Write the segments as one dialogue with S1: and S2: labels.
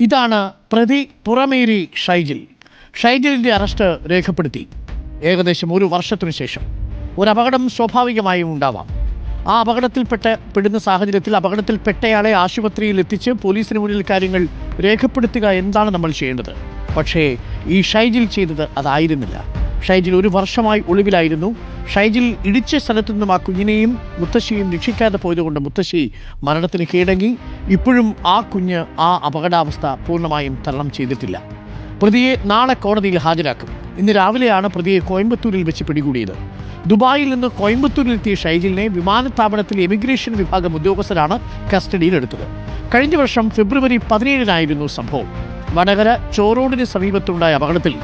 S1: ഇതാണ് പ്രതി പുറമേരി ഷൈജിൽ. ഷൈജിലിന്റെ അറസ്റ്റ് രേഖപ്പെടുത്തി. ഏകദേശം ഒരു വർഷത്തിനു ശേഷം. ഒരു അപകടം സ്വാഭാവികമായും ഉണ്ടാവാം. ആ അപകടത്തിൽപ്പെട്ട പെടുന്ന സാഹചര്യത്തിൽ അപകടത്തിൽപ്പെട്ടയാളെ ആശുപത്രിയിൽ എത്തിച്ച് പോലീസിന് മുന്നിൽ കാര്യങ്ങൾ രേഖപ്പെടുത്തുക എന്താണ് നമ്മൾ ചെയ്യേണ്ടത്? പക്ഷേ ഈ ഷൈജിൽ ചെയ്തത് അതായിരുന്നില്ല. ഷൈജിൽ ഒരു വർഷമായി ഒളിവിലായിരുന്നു. ഷൈജിൽ ഇടിച്ച സ്ഥലത്തു നിന്നും ആ കുഞ്ഞിനെയും മുത്തശ്ശിയും രക്ഷിക്കാതെ പോയതുകൊണ്ട് മുത്തശ്ശി മരണത്തിന് കീഴടങ്ങി. ഇപ്പോഴും ആ കുഞ്ഞ് ആ അപകടാവസ്ഥ പൂർണമായും തരണം ചെയ്തിട്ടില്ല. പ്രതിയെ നാളെ കോടതിയിൽ ഹാജരാക്കും. ഇന്ന് രാവിലെയാണ് പ്രതിയെ കോയമ്പത്തൂരിൽ വെച്ച് പിടികൂടിയത്. ദുബായിൽ നിന്ന് കോയമ്പത്തൂരിലെത്തിയ ഷൈജിലിനെ വിമാനത്താവളത്തിലെ എമിഗ്രേഷൻ വിഭാഗം ഉദ്യോഗസ്ഥരാണ് കസ്റ്റഡിയിലെടുത്തത്. കഴിഞ്ഞ വർഷം ഫെബ്രുവരി പതിനേഴിനായിരുന്നു സംഭവം. വടകര ചോറോടിന് സമീപത്തുണ്ടായ അപകടത്തിൽ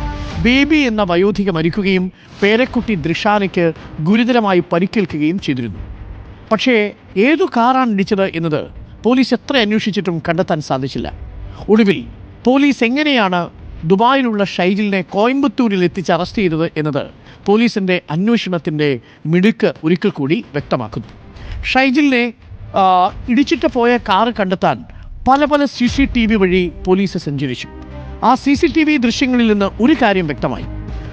S1: ബേബി എന്ന വയോധിക മരിക്കുകയും പേരക്കുട്ടി ദൃഷാനയ്ക്ക് ഗുരുതരമായി പരിക്കേൽക്കുകയും ചെയ്തിരുന്നു. പക്ഷേ ഏതു കാറാണ് ഇടിച്ചത് എന്നത് പോലീസ് എത്ര അന്വേഷിച്ചിട്ടും കണ്ടെത്താൻ സാധിച്ചില്ല. ഒടുവിൽ പോലീസ് എങ്ങനെയാണ് ദുബായിലുള്ള ഷൈജിലിനെ കോയമ്പത്തൂരിൽ എത്തിച്ച് അറസ്റ്റ് ചെയ്തത് എന്നത് പോലീസിന്റെ അന്വേഷണത്തിന്റെ മിടുക്ക് ഒരിക്കൽ കൂടി വ്യക്തമാക്കുന്നു. ഷൈജിലിനെ ഇടിച്ചിട്ട് പോയ കാറ് കണ്ടെത്താൻ പല പല സി സി ടി വി വഴി പോലീസ് സഞ്ചരിച്ചു. ആ സി സി ടി വി ദൃശ്യങ്ങളിൽ നിന്ന് ഒരു കാര്യം വ്യക്തമായി.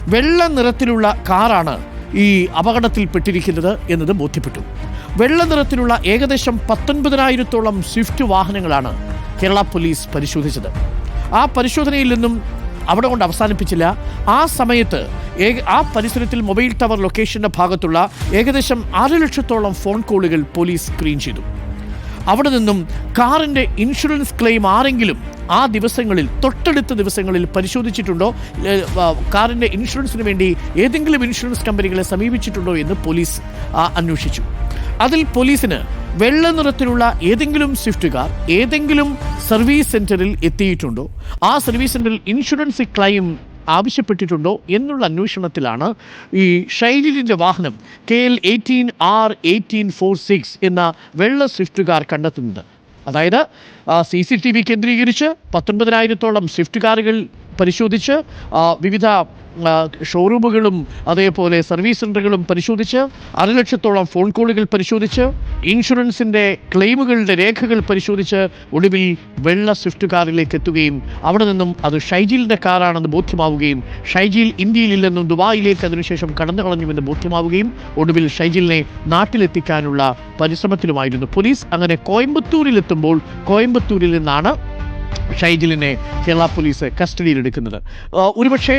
S1: വെള്ള നിറത്തിലുള്ള കാറാണ് ഈ അപകടത്തിൽപ്പെട്ടിരിക്കുന്നത് എന്നത് ബോധ്യപ്പെട്ടു. വെള്ള നിറത്തിലുള്ള ഏകദേശം പത്തൊൻപതിനായിരത്തോളം സ്വിഫ്റ്റ് വാഹനങ്ങളാണ് കേരള പോലീസ് പരിശോധിച്ചത്. ആ പരിശോധനയിൽ നിന്നും അവിടെ കൊണ്ട് അവസാനിപ്പിച്ചില്ല. ആ സമയത്ത് ആ പരിസരത്തിൽ മൊബൈൽ ടവർ ലൊക്കേഷന്റെ ഭാഗത്തുള്ള ഏകദേശം ആറ് ലക്ഷത്തോളം ഫോൺ കോളുകൾ പോലീസ് സ്ക്രീൻ ചെയ്തു. അവിടെ നിന്നും കാറിന്റെ ഇൻഷുറൻസ് ക്ലെയിം ആരെങ്കിലും ആ ദിവസങ്ങളിൽ തൊട്ടടുത്ത ദിവസങ്ങളിൽ പരിശോധിച്ചിട്ടുണ്ടോ? കാറിന്റെ ഇൻഷുറൻസിന് വേണ്ടി ഏതെങ്കിലും ഇൻഷുറൻസ് കമ്പനികളെ സമീപിച്ചിട്ടുണ്ടോ എന്ന് പോലീസ് അന്വേഷിച്ചു. അതിൽ പോലീസിന് വെള്ള നിറത്തിലുള്ള ഏതെങ്കിലും സ്വിഫ്റ്റ് കാർ ഏതെങ്കിലും സർവീസ് സെന്ററിൽ എത്തിയിട്ടുണ്ടോ? ആ സർവീസ് സെന്ററിൽ ഇൻഷുറൻസ് ക്ലെയിം ആവശ്യപ്പെട്ടിട്ടുണ്ടോ എന്നുള്ള അന്വേഷണത്തിലാണ് ഈ ഷൈലിന്റെ വാഹനം K L eighteen R eighteen four six എന്ന വെള്ള സ്വിഫ്റ്റ് കാർ കണ്ടെത്തുന്നത്. അതായത് സി സി ടി വി കേന്ദ്രീകരിച്ച് പത്തൊൻപതിനായിരത്തോളം സ്വിഫ്റ്റ് കാറുകൾ പരിശോധിച്ച് വിവിധ ഷോറൂമുകളും അതേപോലെ സർവീസ് സെന്ററുകളും പരിശോധിച്ച് അരലക്ഷത്തോളം ഫോൺ കോളുകൾ പരിശോധിച്ച് ഇൻഷുറൻസിന്റെ ക്ലെയിമുകളുടെ രേഖകൾ പരിശോധിച്ച് ഒടുവിൽ വെള്ള സ്വിഫ്റ്റ് കാറിലേക്ക് എത്തുകയും അവിടെ നിന്നും അത് ഷൈജിലിന്റെ കാറാണെന്ന് ബോധ്യമാവുകയും ഷൈജിൽ ഇന്ത്യയിലില്ലെന്നും ദുബായിലേക്ക് അതിനുശേഷം കടന്നു കളഞ്ഞുവെന്ന് ബോധ്യമാവുകയും ഒടുവിൽ ഷൈജിലിനെ നാട്ടിലെത്തിക്കാനുള്ള പരിശ്രമത്തിലുമായിരുന്നു. പോലീസ് അങ്ങനെ കോയമ്പത്തൂരിലെത്തുമ്പോൾ കോയമ്പത്തൂരിൽ നിന്നാണ് ഷൈജിലിനെ കേരള പോലീസ് കസ്റ്റഡിയിലെടുക്കുന്നത്. ഒരുപക്ഷെ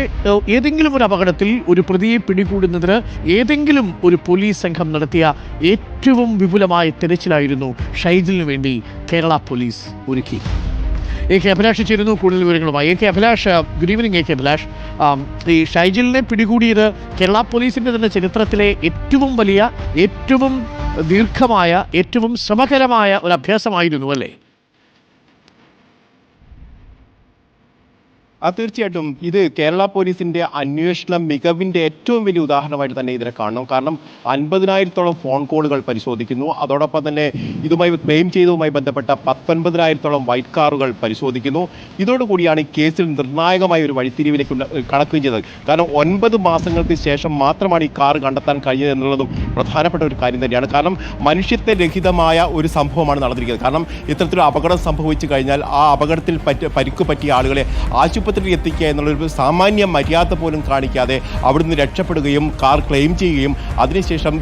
S1: ഏതെങ്കിലും ഒരു അപകടത്തിൽ ഒരു പ്രതിയെ പിടികൂടുന്നതിന് ഏതെങ്കിലും ഒരു പോലീസ് സംഘം നടത്തിയ ഏറ്റവും വിപുലമായ തിരച്ചിലായിരുന്നു ഷൈജിലിന് വേണ്ടി കേരള പോലീസ് ഒരുക്കി. എ കെ അഭിലാഷ് ചേരുന്നു. കൂടുതൽ വിവരങ്ങളുമായി A K Abhilash good evening A K Abhilash. ഈ ഷൈജിലിനെ പിടികൂടിയത് കേരള പോലീസിന്റെ തന്നെ ചരിത്രത്തിലെ ഏറ്റവും വലിയ ഏറ്റവും ദീർഘമായ ഏറ്റവും ശ്രമകരമായ ഒരു അഭ്യാസമായിരുന്നു അല്ലേ?
S2: ആ തീർച്ചയായിട്ടും ഇത് കേരള പോലീസിന്റെ അന്വേഷണ മികവിന്റെ ഏറ്റവും വലിയ ഉദാഹരണമായിട്ട് തന്നെ ഇതിനെ കാണണം. കാരണം അൻപതിനായിരത്തോളം ഫോൺ കോളുകൾ പരിശോധിക്കുന്നു. അതോടൊപ്പം തന്നെ ഇതുമായി ക്ലെയിം ചെയ്തതുമായി ബന്ധപ്പെട്ട പത്തൊൻപതിനായിരത്തോളം വൈറ്റ് കാറുകൾ പരിശോധിക്കുന്നു. ഇതോടുകൂടിയാണ് ഈ കേസിൽ നിർണായകമായ ഒരു വഴിത്തിരിവിലേക്ക് കണക്കുകയും ചെയ്തത്. കാരണം ഒൻപത് മാസങ്ങൾക്ക് ശേഷം മാത്രമാണ് ഈ കാർ കണ്ടെത്താൻ കഴിയുക എന്നുള്ളതും പ്രധാനപ്പെട്ട ഒരു കാര്യം തന്നെയാണ്. കാരണം മനുഷ്യത്വ രഹിതമായ ഒരു സംഭവമാണ് നടന്നിരിക്കുന്നത്. കാരണം ഇത്തരത്തിലൊരു അപകടം സംഭവിച്ചു കഴിഞ്ഞാൽ ആ അപകടത്തിൽ പറ്റ പരിക്ക് പറ്റിയ ആളുകളെ ആശുപത്രിയിൽ എത്തിക്കുക എന്നുള്ളൊരു സാമാന്യ മര്യാദ പോലും കാണിക്കാതെ അവിടുന്ന് രക്ഷപ്പെടുകയും കാർ ക്ലെയിം ചെയ്യുകയും അതിനുശേഷം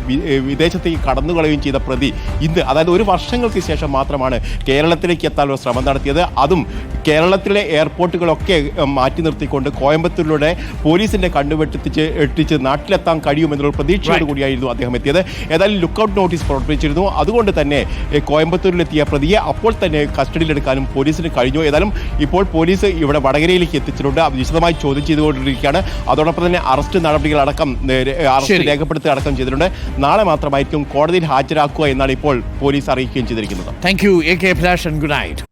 S2: വിദേശത്തേക്ക് കടന്നു കളയുകയും ചെയ്ത പ്രതി ഇന്ന് അതായത് ഒരു വർഷങ്ങൾക്ക് ശേഷം മാത്രമാണ് കേരളത്തിലേക്ക് എത്താനുള്ള ശ്രമം നടത്തിയത്. അതും കേരളത്തിലെ എയർപോർട്ടുകളൊക്കെ മാറ്റി നിർത്തിക്കൊണ്ട് കോയമ്പത്തൂരിലൂടെ പോലീസിന്റെ കണ്ടുപെട്ടിച്ച് എട്ടിച്ച് നാട്ടിലെത്താൻ കഴിയുമെന്നുള്ള പ്രതീക്ഷയോട് കൂടിയായിരുന്നു അദ്ദേഹം എത്തിയത്. ഏതായാലും ലുക്കൌട്ട് നോട്ടീസ് പുറപ്പെടുവിച്ചിരുന്നു അതുകൊണ്ട് തന്നെ കോയമ്പത്തൂരിലെത്തിയ പ്രതിയെ അപ്പോൾ തന്നെ കസ്റ്റഡിയിലെടുക്കാനും പോലീസിന് കഴിഞ്ഞു. ഏതായാലും ഇപ്പോൾ പോലീസ് ഇവിടെ വടകരയിലേക്ക് എത്തിച്ചിട്ടുണ്ട്. അത് വിശദമായി ചോദ്യം ചെയ്തുകൊണ്ടിരിക്കുകയാണ്. അതോടൊപ്പം തന്നെ അറസ്റ്റ് നടപടികളടക്കം അടക്കം അറസ്റ്റ്. രേഖപ്പെടുത്തുക അടക്കം ചെയ്തിട്ടുണ്ട്. നാളെ മാത്രമായിരിക്കും കോടതിയിൽ ഹാജരാക്കുക എന്നാണ് ഇപ്പോൾ പോലീസ് അറിയിക്കുകയും ചെയ്തിരിക്കുന്നത്.
S1: Thank you A K Abhilash good night